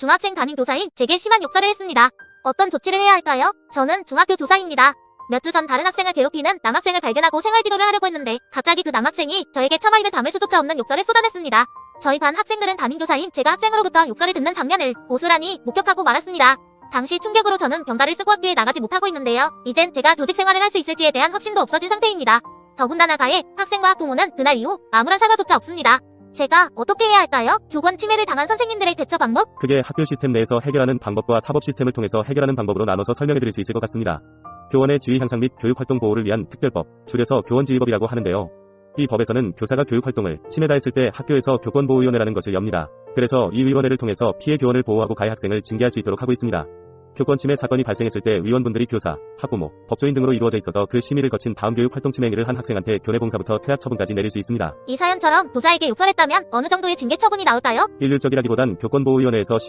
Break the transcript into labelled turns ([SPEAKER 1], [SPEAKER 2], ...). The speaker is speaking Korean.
[SPEAKER 1] 중학생 담임 교사인 제게 심한 욕설을 했습니다. 어떤 조치를 해야 할까요? 저는 중학교 교사입니다. 몇 주 전 다른 학생을 괴롭히는 남학생을 발견하고 생활지도를 하려고 했는데 갑자기 그 남학생이 저에게 차마 입에 담을 수조차 없는 욕설을 쏟아냈습니다. 저희 반 학생들은 담임교사인 제가 학생으로부터 욕설을 듣는 장면을 고스란히 목격하고 말았습니다. 당시 충격으로 저는 병가를 쓰고 학교에 나가지 못하고 있는데요. 이젠 제가 교직 생활을 할 수 있을지에 대한 확신도 없어진 상태입니다. 더군다나 가해 학생과 학부모는 그날 이후 아무런 사과조차 없습니다. 제가 어떻게 해야 할까요? 교권 침해를 당한 선생님들의 대처 방법?
[SPEAKER 2] 크게 학교 시스템 내에서 해결하는 방법과 사법 시스템을 통해서 해결하는 방법으로 나눠서 설명해 드릴 수 있을 것 같습니다. 교원의 지위 향상 및 교육활동 보호를 위한 특별법, 줄여서 교원지휘법이라고 하는데요. 이 법에서는 교사가 교육활동을 침해다 했을 때 학교에서 교권보호위원회라는 것을 엽니다. 그래서 이 위원회를 통해서 피해 교원을 보호하고 가해 학생을 징계할 수 있도록 하고 있습니다. 교권 침해 사건이 발생했을 때 위원분들이 교사, 학부모, 법조인 등으로 이루어져 있어서 그 심의를 거친 다음 교육 활동 침해 행위를 한 학생한테 교내 봉사부터 퇴학 처분까지 내릴 수 있습니다.
[SPEAKER 1] 이 사연처럼 교사에게 욕설했다면 어느 정도의 징계 처분이 나올까요?
[SPEAKER 2] 일률적이라기보단 교권보호위원회에서 심의